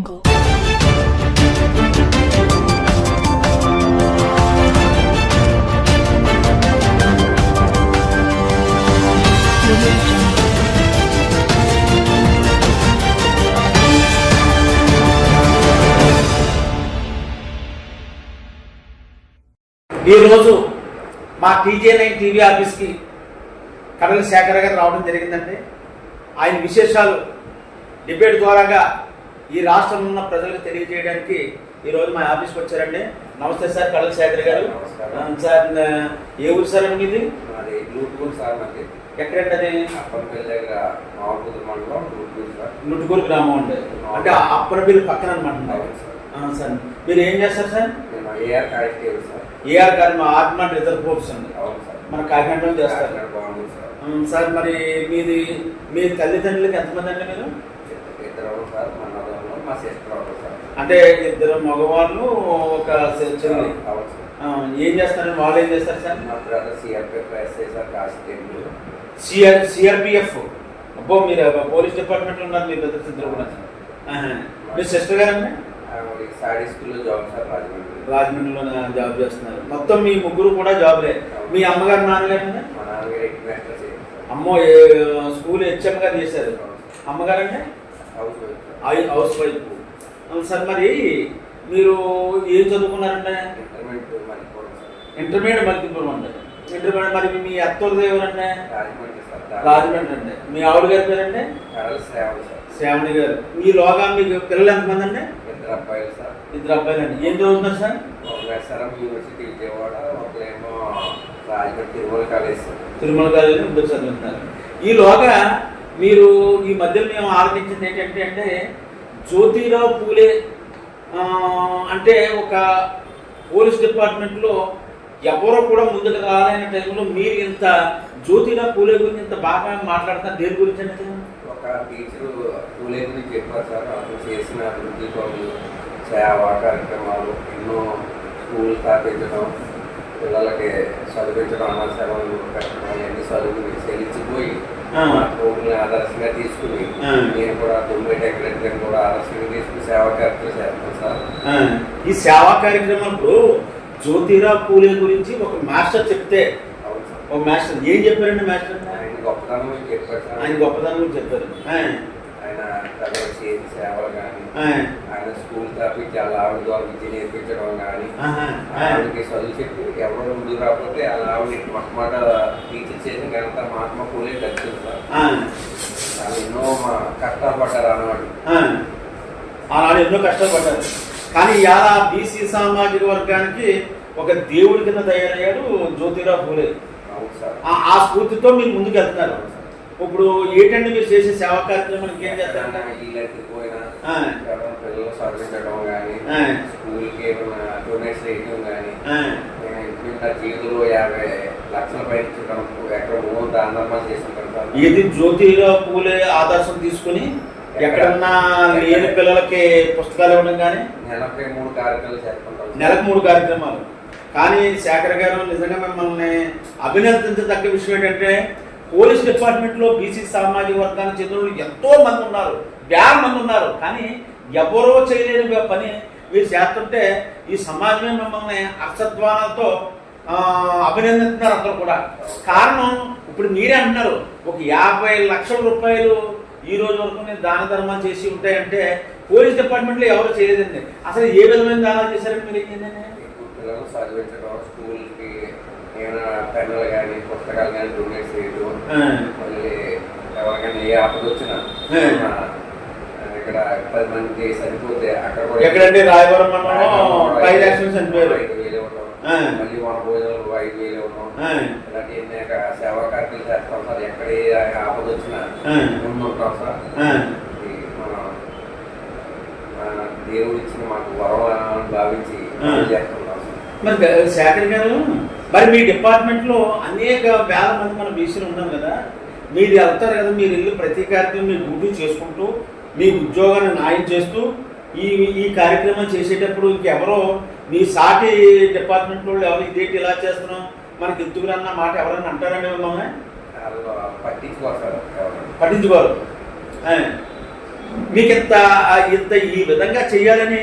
jungle. ఈరోజు మా TJ nine TV ఆఫీస్కి కడల శేఖర్ గారు రావడం జరిగిందండి ఆయన విశేషాలు డిబేట్ ద్వారాగా ఈ రాష్ట్రంలో ఉన్న ప్రజలకు తెలియజేయడానికి ఈరోజు మా ఆఫీస్కి వచ్చారండి. నమస్తే సార్ కడల శేఖర్ గారు. సార్ ఏ ఊరు సార్ అండి మీది? అది సార్ ఎక్కడండి అది? అప్పనపల్లి దగ్గర మామూలు మండలం లూట్పూర్ సార్. నుట్టుకూరు గ్రామం అండి. అంటే అప్పనపల్లి పక్కన అనమాట సార్. మీరు ఏం చేస్తారు సార్? నేను ఏఆర్ కానిస్టేబుల్ సార్. ఏఆర్ గారు ఆత్మ రిజర్వ్ ఫోర్స్ అండి. అవును సార్. మన కాకినాడలో చేస్తారు. సార్. మరి మీది మీ తల్లిదండ్రులకి ఎంతమంది అండి మీరు? ఇద్దరు సార్ మా సిస్టర్ అవుతుంది సార్. అంటే ఇద్దరు మగవాళ్ళు ఒక చె- చెల్లి అవును సార్. ఆ, ఏం చేస్తారు వాళ్ళు ఏం చేస్తారు సార్? మా brother CRPF SI sir constable CR CRPF అబ్బో మీరు పోలీస్ డిపార్ట్మెంట్లో ఉన్నారు మీ పెద్ద ఇద్దరు కూడా. మీ సిస్టర్ గారండి? సాడీ స్కూల్లో జాబ్ సార్ రాజమండ్రి. రాజమండ్రిలో జాబ్ చేస్తున్నారు. మొత్తం మీ ముగ్గురు కూడా జాబ్లే. మీ అమ్మగారు నాన్నగారు మా నాన్నగారు సార్ అమ్మో స్కూల్ హెచ్ఎం గారు చేశారు అమ్మగారంటే house wife. Sir I housewife. అవును సార్ మరి మీరు ఏం చదువుకున్నారంటే? ఇంటర్మీడియట్ మల్కిపురం అండి. ఇంటర్మీడియట్ మరి మీ అత్తోళ్ళది ఎవరంటే? రాజమండ్రి అండి. మీ ఆవిడ గారి సార్. శ్రావణి గారు. మీ లోగా మీకు పిల్లలు ఎంతమంది అండి? ఇద్దరు అబ్బాయిలు సార్. ఇద్దరు అబ్బాయిలు అండి. ఏం చదువుతున్నారు సార్? యూనివర్సిటీ విజయవాడ ఒకరేమో రాజమండ్రి తిరుమల కాలేజ్ తిరుమల ఇద్దరు చదువుతున్నారు ఈలోగా మీరు ఈ మధ్యలో మేము ఆలోచించింది ఏంటంటే అంటే జ్యోతిరావు పూలే అంటే ఒక పోలీస్ డిపార్ట్మెంట్లో ఎవరో కూడా ముందుకు రాలేని టైంలో మీరు ఇంత జ్యోతిరావు పూలే గురించి ఇంత బాగా మాట్లాడతారు దేని గురించి అంటే ఒక టీచరు పూలే గురించి చెప్పారు సార్. అతను చేసిన అభివృద్ధి పనులు సేవ కార్యక్రమాలు ఎన్నో స్కూల్ స్థాపించడం పిల్లలకి చదివించడం అన్న సేవలు పెట్టడం అవన్నీ చదువు చెల్లించిపోయి కోర్టుని ఆదర్శంగా తీసుకుని. నేను కూడా తొమ్మిది టెక్నెట్లను కూడా ఆదర్శంగా తీసుకుని సేవా కార్యక్రమం చేస్తాను సార్. ఈ సేవా కార్యక్రమంలో జ్యోతిరావు పూలే గురించి ఒక మాస్టర్ చెప్తే ఒక మాస్టర్ ఏం చెప్పారండి మాస్టర్? ఆయన గొప్పతనం చెప్పారు సార్. ఆయన గొప్పదనం గురించి చెప్పారు. ఆయన సేవలు కానీ ఆయన స్కూల్ తప్పించి వాళ్ళ ఆవిడ ద్వారా విద్య నేర్పించడం కానీ. ఆవిడకి చదువు చెప్పి ఎవరు ముందుకు రాకపోతే వాళ్ళ ఆవిడ మొట్టమొదట టీచర్ చేసిన ఘనత మహాత్మా పూలే ఆ, వాళ్ళు ఎన్నో మా కష్టపడ్డారు అన్నమాట ఆ. ఆనాడు ఎన్నో కష్టపడ్డారు కానీ ఇవాళ బీసీ సామాజిక వర్గానికి ఒక దేవుడి కింద తయారయ్యాడు జ్యోతిరావు పూలే. ఆ స్ఫూర్తితో మీరు ముందుకు వెళ్తున్నారు ఇప్పుడు ఏంటంటే మీరు చేసే సేవా కార్యక్రమానికి ఏం చేస్తారంటే పిల్లలు చదివించడం కానీ. స్కూల్కి డొనేట్స్ వేయడం కానీ ఆ, నేను నా జీవితంలో యాభై లక్షల పైన ఎక్కడ ఓ దానధర్మాలు సార్ ఇది జ్యోతిరావు పూలే ఆదర్శం తీసుకుని ఎక్కడన్నా లేని పిల్లలకి పుస్తకాలు ఇవ్వడం కానీ నెలపై మూడు కార్యక్రమాలు చేస్తుంటాం నెలకు మూడు కార్యక్రమాలు. కానీ శేఖర్ గారు నిజంగా మిమ్మల్ని అభినందించదగ్గ విషయం ఏంటంటే పోలీస్ డిపార్ట్మెంట్లో బీసీ సామాజిక వర్గానికి చెందిన ఎంతో మంది ఉన్నారు. వేల మంది ఉన్నారు కానీ ఎవరో చేయలేని పని. మీరు చేస్తుంటే ఈ సమాజమే మిమ్మల్ని అక్షద్వానాలతో అభినందిస్తున్నారు అందరూ కూడా. కారణం ఇప్పుడు మీరే అంటున్నారు. ఒక యాభై లక్షల రూపాయలు ఈ రోజు వరకు నేను దాన ధర్మాలు చేసి ఉంటాయంటే పోలీస్ డిపార్ట్మెంట్లో ఎవరు చేయలేదండి. అసలు ఏ విధమైన దానాలు చేశారంటే మీరు పిల్లలు చదివించడం స్కూల్కి పెన్నులు కానీ పుస్తకాలు కానీ డొనేట్ చేయడం మళ్ళీ ఎవరికైనా ఏ ఆపద వచ్చినా ఇక్కడ పది మందికి సరిపోతే అక్కడ కూడా ఎక్కడంటే రాయవరం మండలం? చనిపోయారు. మళ్ళీ మన భోజనాలు ఐదు వేలు ఇవ్వడం ఆ, ఇలాంటి అనేక సేవా కార్యక్రమాలు చేస్తాం సార్. ఎక్కడ ఆపద వచ్చినా. ముందుంటాం సార్. మన దేవుడు ఇచ్చిన మాకు వరం అని భావించి సార్. మరి శేఖర్ గారు మరి మీ డిపార్ట్మెంట్లో అనేక వేల మంది మన బీసీలు ఉన్నాం కదా. మీరు వెళ్తారు కదా మీరు వెళ్ళి ప్రతి కార్యక్రమం మీ డ్యూటీ చేసుకుంటూ మీ ఉద్యోగాన్ని న్యాయం చేస్తూ ఈ ఈ కార్యక్రమం చేసేటప్పుడు ఇంకెవరో మీ సాటి డిపార్ట్మెంట్ వాళ్ళు ఎవరు ఇదేంటి ఇలా చేస్తున్నాం మనకి ఎందుకులన్న మాట ఎవరైనా అంటారండి మిమ్మల్ని? పట్టించుకోరు. మీకు ఇంత ఇంత ఈ విధంగా చేయాలని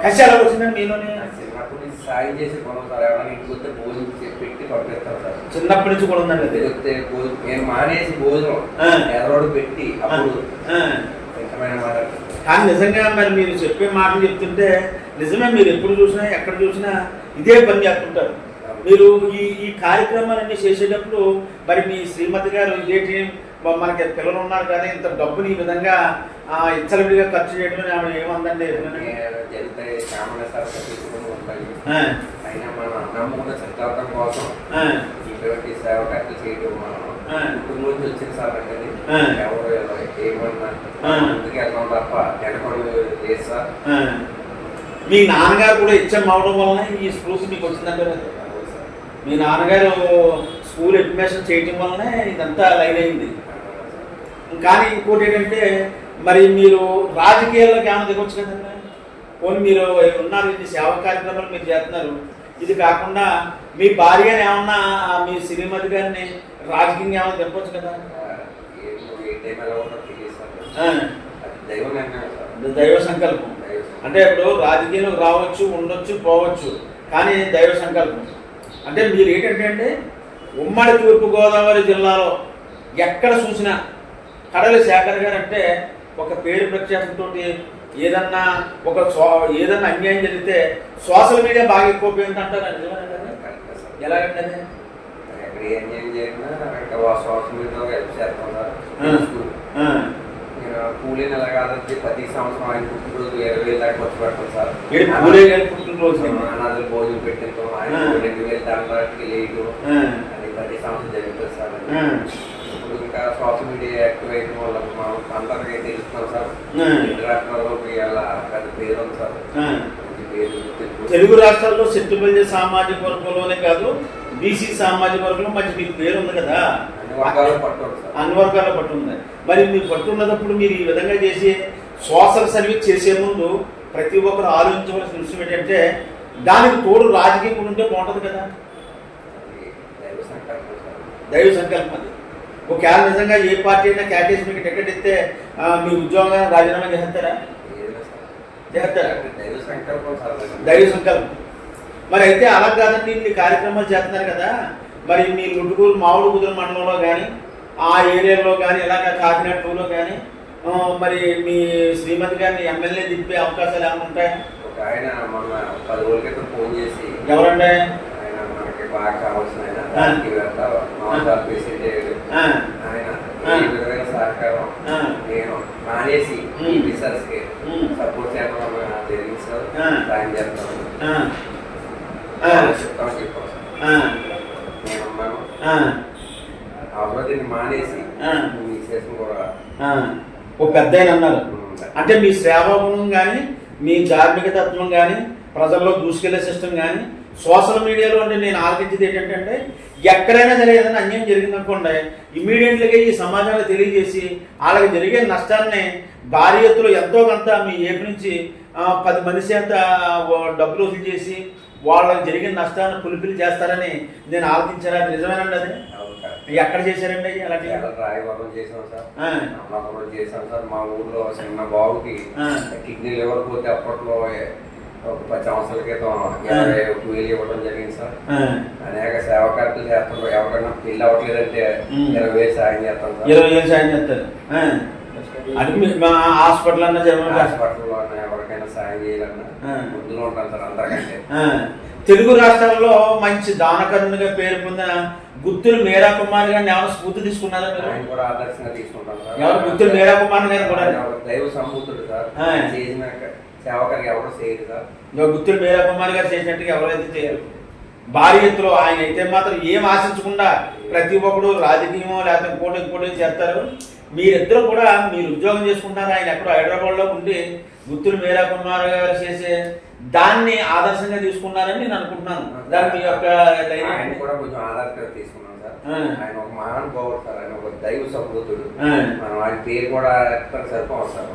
కసి ఎలా వచ్చిందండి మీలోనే? చిన్నప్పటి నుంచి సాయం చేసి కొనం సార్ ఎవరైనా ఇంటికి వస్తే భోజనం పెట్టి సార్. చిన్నప్పటి నుంచి కూడా ఉందండి వస్తే భోజనం నేను మానేసి భోజనం ఆ. ఎదరోడు పెట్టి అప్పుడు కానీ నిజంగా మరి మీరు చెప్పే మాటలు చెప్తుంటే నిజమే మీరు ఎప్పుడు చూసినా ఎక్కడ చూసినా ఇదే పని చేస్తుంటారు మీరు ఈ ఈ కార్యక్రమాలన్నీ చేసేటప్పుడు మరి మీ శ్రీమతి గారు ఇదేంటి మనకి పిల్లలు ఉన్నారు కానీ ఇంత డబ్బుని ఈ విధంగా ఆ, ఇచ్చలవిడిగా ఖర్చు చేయడం ఆమె ఏమందండి కోసం ఇటువంటి సేవకట్లు చేయడం మనం ఆ. కుటుంబం నుంచి వచ్చిన సార్. ఎవరు. ముందుకు వెళ్తాం తప్ప వెనకడు లేదు సార్. మీ నాన్నగారు కూడా ఇచ్చం అవడం వలన ఈ స్పృహ మీకు సార్. మీ నాన్నగారు స్కూల్ అడ్మిషన్ చేయటం వల్లనే ఇదంతా లైన్ అయింది. కానీ ఇంకోటి ఏంటంటే మరి మీరు రాజకీయాల్లోకి ఏమైనా దిగొచ్చు కదండి? పోనీ మీరు ఉన్నారు ఇది సేవా కార్యక్రమాలు మీరు చేస్తున్నారు. ఇది కాకుండా మీ భార్యని ఏమన్నా మీ శ్రీమతి గారిని రాజకీయంగా ఏమైనా దింపొచ్చు కదా? దైవ సంకల్పం. అంటే ఇప్పుడు రాజకీయంలోకి రావచ్చు ఉండొచ్చు పోవచ్చు కానీ దైవ సంకల్పం. అంటే మీరు ఏంటంటే అండి ఉమ్మడి తూర్పుగోదావరి జిల్లాలో ఎక్కడ చూసినా కడలి శేఖర్ గారు అంటే ఒక పేరు ప్రఖ్యాతితో ఏదన్నా ఒక ఏదన్నా అన్యాయం జరిగితే సోషల్ మీడియా బాగా ఎక్కువ ఉపయోగం అంటారు? నిజమేనా? కరెక్టే సార్. ఎలాగంటే అది? ఎక్కడ ఏం చేయం చేసినా ఇంకా సోషల్ మీడియాలో హెల్ప్ చేస్తాం కూలీని ఎలా కాదంటే ప్రతి సంవత్సరం ఆయన పుట్టినరోజు ఇరవై వేలు దాకా ఖర్చు పెడతాం సార్ ఏడు పుట్టినరోజు అనాథలు భోజనం పెట్టింటాం ఆయన రెండు వేలు దానికి లేదు అది ప్రతి సంవత్సరం జరుగుతుంది సార్ ఇప్పుడు ఇంకా సోషల్ మీడియా యాక్టివ్ అయిన వల్ల మనం అందరికీ తెలుస్తున్నాం సార్ ఆ. రెండు రాష్ట్రాల్లోకి ఇలా పెద్ద పేరు ఉంది సార్ తెలుగు రాష్ట్రాల్లో సెట్టుబడి సామాజిక వర్గంలోనే కాదు బీసీ సామాజిక వర్గంలో మంచి మీకు పేరు ఉంది కదా? అన్ని అన్ని వర్గాల్లో పట్టుంది మరి మీరు పట్టున్నప్పుడు మీరు ఈ విధంగా చేసి సోషల్ సర్వీస్ చేసే ముందు ప్రతి ఒక్కరు ఆలోచించవలసిన విషయం ఏంటంటే దానికి తోడు రాజకీయం ఉంటే బాగుంటుంది కదా? దైవ సంకల్పం సార్. దైవ సంకల్పం అది. ఒకవేళ నిజంగా ఏ పార్టీ అయినా క్యాటేజ్ మీకు టికెట్ ఇస్తే మీ ఉద్యోగాన్ని రాజీనామా చేస్తారా చేస్తారా? దైవ సంకల్పం. దైవ సంకల్పం. మరి అయితే అలా కాదండి ఇన్ని కార్యక్రమాలు చేస్తున్నారు కదా మరి మీ లుడ్డుకూరు మామిడి కుదురు మండలంలో కానీ ఆ ఏరియాలో కానీ ఇలాగ కాకినాడ టూలో కానీ మరి మీ శ్రీమతి గారిని ఎమ్మెల్యే దింపే అవకాశాలు ఏమైనా ఉంటాయా? ఒక ఆయన మొన్న పది రోజుల క్రితం ఫోన్ చేసి ఎవరండి? ఆయన మనకి బాగా కావాల్సిన ఆయన విధమైన సహకారం. నేను మానేసి కి. సపోర్ట్ చేయడం జరిగింది సార్. ఆ. సాయం చేస్తాను ఆ, ఆ, చెప్తాను చెప్పాను సార్ ఆ, నేను మానేసి. ఓ పెద్ద అన్నారు. అంటే మీ సేవాగుణం కానీ మీ ధార్మిక తత్వం కానీ ప్రజల్లో దూసుకెళ్ళే సిస్టమ్ కానీ సోషల్ మీడియాలో అంటే నేను ఆలోచించేది ఏంటంటే ఎక్కడైనా సరే ఏదైనా అన్యాయం జరిగిందనుకోండి ఇమీడియట్లీగా ఈ సమాజానికి తెలియజేసి వాళ్ళకి జరిగే నష్టాన్ని భారీ ఎత్తులో ఎంతో కొంత మీ ఏపీ నుంచి పది మంది చేత డబ్బులు వసూలు చేసి వాళ్ళకి జరిగిన నష్టాన్ని పులిపిలి చేస్తారని నేను ఆలోచించాను అది నిజమేనండి అది. ఎక్కడ చేశారండి అలాంటి రాయవరం చేసాం సార్. అమలాపురం చేసాం సార్. మా ఊర్లో చిన్న బాబుకి. కిడ్నీ లివర్ పోతే అప్పట్లో ఒక పది సంవత్సరాల క్రితం ఇరవై వేలు ఇవ్వడం జరిగింది సార్. అనేక సేవా కార్యక్రమాలు చేస్తుంటాం. ఎవరికైనా పెళ్ళి అవ్వట్లేదంటే. ఇరవై వేలు సాయం చేస్తాం ఇరవై వేలు సాయం చేస్తారు. అది హాస్పిటల్ అన్న చెప్పండి తెలుగు రాష్ట్రాల్లో మంచి దానకరుణిగా పేరు పొందిన గుత్తులు మీరా కుమార్ గారిని ఏమైనా స్ఫూర్తి తీసుకున్నారా మీరు? ఆయన కూడా ఆదర్శంగా తీసుకుంటాం సార్. ఎవరు? గుత్తులు మీరా కుమార్ గారు కూడా? దైవ సంబూతుడు సార్. చేసిన ఎవరు చేయరు సార్. గుత్తులు మీరా కుమార్ గారు చేసినట్టుగా ఎవరైతే చేయరు. భారీ ఎత్తులో ఆయన అయితే మాత్రం ఏం ఆశించకుండా ప్రతి ఒక్కడు రాజకీయమో లేకపోతే ఇంకోటి ఇంకోటి చేస్తారు. మీరిద్దరు కూడా మీరు ఉద్యోగం చేసుకుంటారు ఆయన ఎక్కడో హైదరాబాద్లో ఉండి గుత్తులు మీరా కుమార్ గారు చేసే దాన్ని ఆదర్శంగా తీసుకున్నారని నేను అనుకుంటున్నాను. దాని మీ యొక్క ఆయన కూడా కొంచెం ఆదర్శంగా తీసుకున్నాం సార్. ఆయన ఒక మహానుభావుడు సార్. ఆయన ఒక దైవ సంబూతుడు ఆ. మనం ఆయన పేరు కూడా సరిపోదు సార్.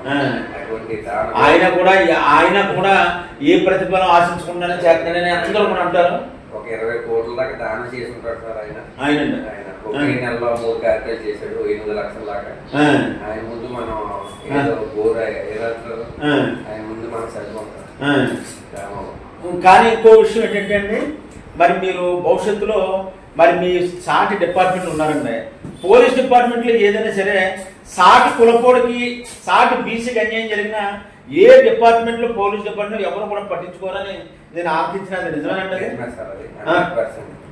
అటువంటి ఆయన కూడా ఆయన కూడా ఏ ప్రతిఫలం ఆశించకుండానే చేస్తానని అందరూ కూడా అంటారు. ఒక ఇరవై కోట్ల దాకా దానం చేసి ఉంటాడు సార్ ఆయన. ఆయనండి. ఆయన ఒకే నెలలో మూడు కార్యక్రమాలు చేశాడు ఎనిమిది లక్షల దాకా. ఆయన ముందు మనం ఏదో బోర్ ఏదంటారు ఆయన ముందు మనం సరిపోతాం కానీ ఇంకో విషయం ఏంటంటే అండి మరి మీరు భవిష్యత్తులో మరి మీ సాటి డిపార్ట్మెంట్ ఉన్నారండి పోలీస్ డిపార్ట్మెంట్లో ఏదైనా సరే సాటి కులపోడికి సాటి బీసీకి అన్యాయం జరిగినా ఏ డిపార్ట్మెంట్లో పోలీస్ డిపార్ట్మెంట్ ఎవరు కూడా పట్టించుకోరని నేను ఆర్థించినది నిజమేనండి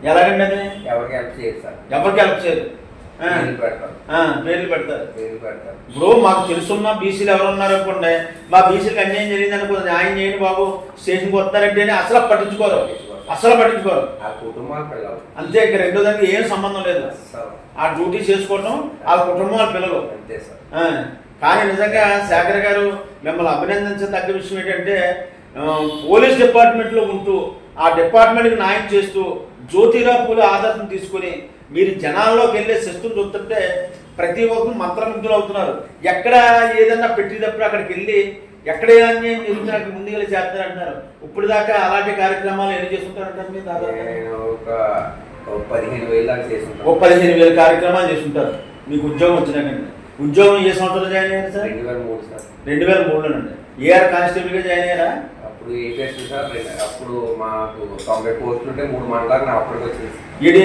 అది? నిజమే సార్ అది ఆ. 100%. ఎలాగండి? అది ఎవరికి హెల్ప్ చేయదు సార్. ఎవరికి హెల్ప్ చేయరు? ఆ, పేర్లు పెడతారు. పేర్లు పెడతారు. పేర్లు పెడతారు. ఇప్పుడు మాకు తెలుసున్న బీసీలు ఎవరు ఉన్నారు అనుకోండి మా బీసీలకు అన్యాయం జరిగింది అనుకో న్యాయం చేయండి బాబు స్టేషన్కి వస్తారంటే అసలు పట్టించుకోరు. అసలు పట్టించుకోరు. ఆ కుటుంబాల పిల్లలు. అంతే ఇక రెండో దానికి ఏం సంబంధం లేదు. ఆ డ్యూటీ చేసుకోవడం ఆ కుటుంబం వాళ్ళ పిల్లలు. అంతే సార్. కానీ నిజంగా శేఖర్ గారు మిమ్మల్ని అభినందించదగ్గ విషయం ఏంటంటే పోలీస్ డిపార్ట్మెంట్లో ఉంటూ ఆ డిపార్ట్మెంట్కి న్యాయం చేస్తూ జ్యోతిరావు పూల ఆదర్శం తీసుకొని మీరు జనాల్లోకి వెళ్ళే సిస్టమ్ చూస్తుంటే ప్రతి ఒక్కరు మంత్రముగ్ధులు అవుతున్నారు. ఎక్కడ ఏదన్నా పెట్టేటప్పుడు అక్కడికి వెళ్ళి ఎక్కడ అన్యాయం ముందుగా చేస్తారంటున్నారు ఇప్పుడు దాకా అలాంటి కార్యక్రమాలు ఎన్ని చేస్తుంటారంటారు మీరు దాదాపు? ఒక ఒక పదిహేను వేలు ఓ చేసుకుంటాను పదిహేను వేల కార్యక్రమాలు చేస్తుంటారు. మీకు ఉద్యోగం వచ్చినాకండి ఉద్యోగం ఏ సంవత్సరంలో జాయిన్ అయ్యారు సార్? రెండు వేల మూడు సార్. రెండు వేల మూడులోనండి. ఏఆర్ కానిస్టేబుల్గా జాయిన్ అయ్యారా? అప్పుడు ఏపీఎస్ సార్ అప్పుడు మాకు తొంభై పోస్టులు ఉంటే మూడు మండలాలు నా అప్పటికి వచ్చింది. ఇది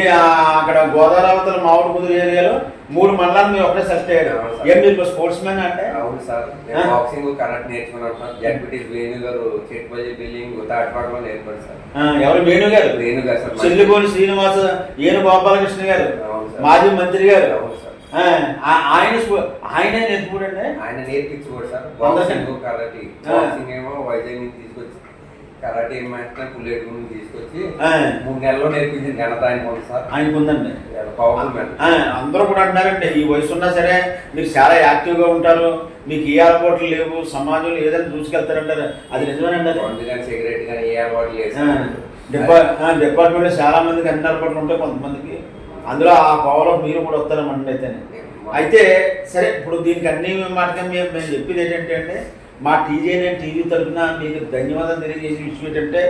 అక్కడ గోదావరి అవతల మామిడి కుదురు ఏరియాలో మూడు మండలాలు మీరు ఒకటే సెలెక్ట్ అయ్యారు. ఏం మీరు స్పోర్ట్స్ మ్యాన్ అంటే? అవును సార్? నేను బాక్సింగ్ కరెక్ట్ నేర్చుకున్నాను sir. ZPT Venu garu Chettupalli building తాటిపాటలో నేర్పడు సార్. ఎవరు? వేణు గారు? వేణు గారు సార్. చెల్లిపోని శ్రీనివాస ఏను గోపాలకృష్ణ గారు. మాజీ మంత్రి గారు. అవును సార్. ఆయన ఆయనే నేర్చుకోడండి ఆయన నేర్పించుకోడు సార్. బాక్సింగ్. కరాటీ. బాక్సింగ్ ఏమో వైజాగ్ నుంచి తీసుకొచ్చి కరాటీ మాస్టర్ పుల్లేటి నుంచి తీసుకొచ్చి మూడు నెలల్లో నేర్పించింది ఘనత ఆయన ఉంది సార్. ఆయనకు ఉందండి అందరూ కూడా అంటారంటే ఈ వయసు ఉన్నా సరే మీరు చాలా యాక్టివ్గా ఉంటారు మీకు ఏ అలవాట్లు లేవు సమాజంలో ఏదైనా దూసుకెళ్తారంటారు అది నిజమేనండి సిగరెట్ కానీ ఏ అలవాటు లేదు డిపార్ట్మెంట్లో చాలా మందికి అన్ని అలవాట్లు ఉంటాయి కొంతమందికి. అందులో ఆ కోవలో మీరు కూడా వస్తారన్నమాట అయితే అయితే సరే ఇప్పుడు దీనికి అన్ని మార్గం మేము మేము చెప్పేది ఏంటంటే అంటే మా టీజే నేను టీవీ తరఫున మీకు ధన్యవాదాలు తెలియజేసే విషయం ఏంటంటే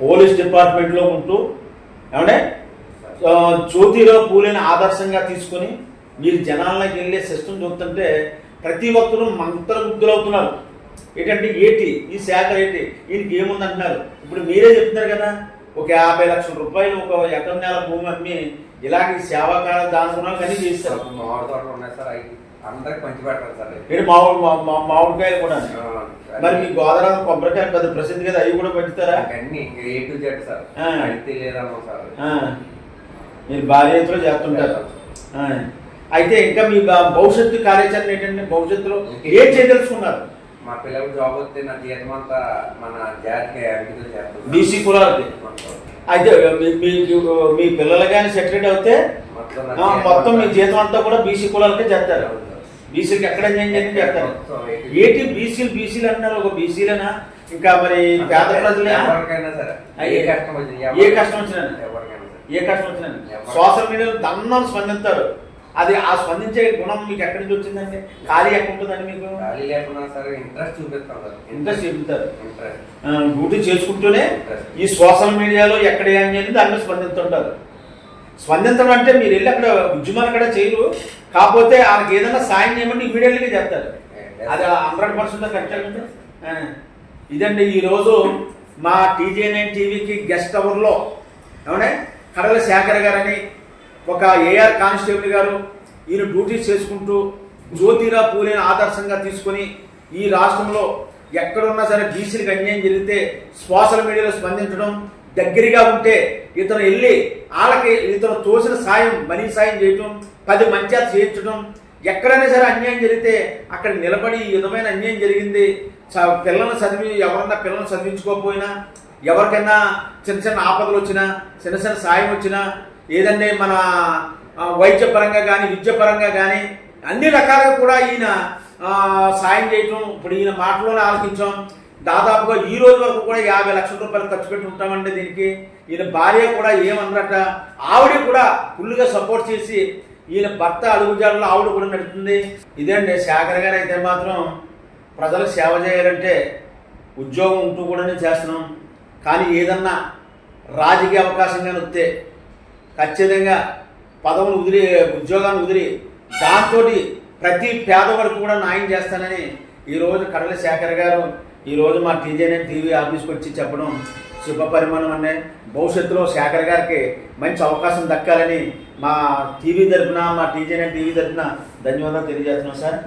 పోలీస్ డిపార్ట్మెంట్లో ఉంటూ ఏమంటే జ్యోతిలో జ్యోతిరావు పూలేని ఆదర్శంగా తీసుకొని మీరు జనాల్లోకి వెళ్ళే సిస్టమ్ చూస్తుంటే ప్రతి ఒక్కరూ మంత్రముగ్ధులవుతున్నారు. ఏంటంటే ఏటి? ఈ శాఖ ఏంటి? ఈయనకి ఏముంది అంటున్నారు ఇప్పుడు మీరే చెప్తున్నారు కదా ఒక యాభై లక్షల రూపాయలు ఒక ఎకరం నెల భూమి అమ్మి ఈ సేవాకాల దానుకున్నాలు కానీ చేస్తారు. మామిడి తోటలు ఉన్నాయి సార్ అవి అందరికి పంచి పెట్టాలి సార్. మీరు మామిడి మామిడికాయలు కూడా మరి మీ గోదావరి కొబ్బరికాయలు పెద్ద ప్రసిద్ధి కదా అవి కూడా పెంచుతారా? అన్ని ఇంకా ఏ టు జెడ్ సార్. అయితే లేదమ్మా సార్. మీరు భారీ ఎత్తులో చేస్తుంటారు. అయితే ఇంకా మీ భవిష్యత్తు కార్యాచరణ ఏంటంటే భవిష్యత్తులో ఏం చేయదలుచుకున్నారు? మా పిల్లలకు జాబ్ వస్తే నా జీతం అంతా మన జాతికి అంకితం చేస్తాను బీసీ కులాలకి. అయితే మీ- మీకు మీ పిల్లలు కానీ సెక్రటరీ అవుతే మొత్తం మీ జీతం అంతా కూడా బీసీ కులాలకే చేస్తారు. బీసీలకి ఎక్కడ చేయని చేస్తారు. ఏంటి బీసీలు బీసీలు అన్నారు ఒక బీసీలేనా ఇంకా మరి పేద ప్రజలే? ఏ కష్టం వచ్చింది ఏ కష్టం వచ్చినా ఏ కష్టం వచ్చినా సోషల్ మీడియాలో దన్నాలు స్పందిస్తారు. అది ఆ స్పందించే గుణం మీకు ఎక్కడి నుంచి వచ్చిందండి? ఖాళీ ఎక్కడ ఉంటుందండి మీకు? ఖాళీ లేకున్నా సరే ఇంట్రెస్ట్ చూపిస్తాం ఇంట్రెస్ట్ ఆ, డ్యూటీ చేసుకుంటూనే ఈ సోషల్ మీడియాలో ఎక్కడ ఏం చేయాలి దాని మీద స్పందిస్తుంటారు. స్పందించడం అంటే మీరు వెళ్ళి అక్కడ ఉద్యమాలు అక్కడ చేయరు. కాకపోతే వాళ్ళకి ఏదైనా సాయం చేయమంటే ఇమీడియట్గా చేస్తారు. అది హండ్రెడ్ పర్సెంట్ కరెక్ట్ ఇదండి ఈరోజు మా టీజే నైన్ టీవీకి గెస్ట్ అవర్లో ఏమంటే కడల శేఖర్ గారని ఒక ఏఆర్ కానిస్టేబుల్ గారు ఈయన డ్యూటీ చేసుకుంటూ జ్యోతిరా పూలేని ఆదర్శంగా తీసుకొని ఈ రాష్ట్రంలో ఎక్కడున్నా సరే బీసీలకు అన్యాయం జరిగితే సోషల్ మీడియాలో స్పందించడం దగ్గరగా ఉంటే ఇతను వెళ్ళి వాళ్ళకి ఇతను తోసిన సాయం మనీ సాయం చేయటం పది మంచిగా చేయించడం ఎక్కడైనా సరే అన్యాయం జరిగితే అక్కడ నిలబడి ఈ విధమైన అన్యాయం జరిగింది. పిల్లల్ని చదివి ఎవరన్నా పిల్లల్ని చదివించుకోకపోయినా ఎవరికైనా చిన్న చిన్న ఆపదలు వచ్చినా చిన్న చిన్న సాయం వచ్చినా ఏదంటే మన వైద్యపరంగా కానీ విద్యపరంగా కానీ అన్ని రకాలుగా కూడా ఈయన సాయం చేయటం ఇప్పుడు ఈయన మాటలోనే ఆలకించాం. దాదాపుగా ఈ రోజు వరకు కూడా యాభై లక్షల రూపాయలు ఖర్చు పెట్టి ఉంటామంటే దీనికి ఈయన భార్య కూడా ఏమన్నట ఆవిడ కూడా ఫుల్గా సపోర్ట్ చేసి ఈయన భర్త అడుగుజాడలో ఆవిడ కూడా నడుపుతుంది. ఇదేంటే శేఖర్ గారు అయితే మాత్రం ప్రజలకు సేవ చేయాలంటే ఉద్యోగం ఉంటూ కూడానే చేస్తున్నాం. కానీ ఏదన్నా రాజకీయ అవకాశం కానీ వస్తే ఖచ్చితంగా పదవులు ఉదిరి ఉద్యోగాన్ని ఉదిరి దాంతో ప్రతి పేదవాడికి కూడా న్యాయం చేస్తానని ఈరోజు కడల శేఖర్ గారు ఈరోజు మా టీజేఎన్ టీవీ ఆఫీస్కి వచ్చి చెప్పడం శుభ పరిమాణం అనే భవిష్యత్తులో శేఖర్ గారికి మంచి అవకాశం దక్కాలని మా టీవీ తరఫున మా టీజేఎన్ టీవీ తరఫున ధన్యవాదాలు తెలియజేస్తున్నాం సార్.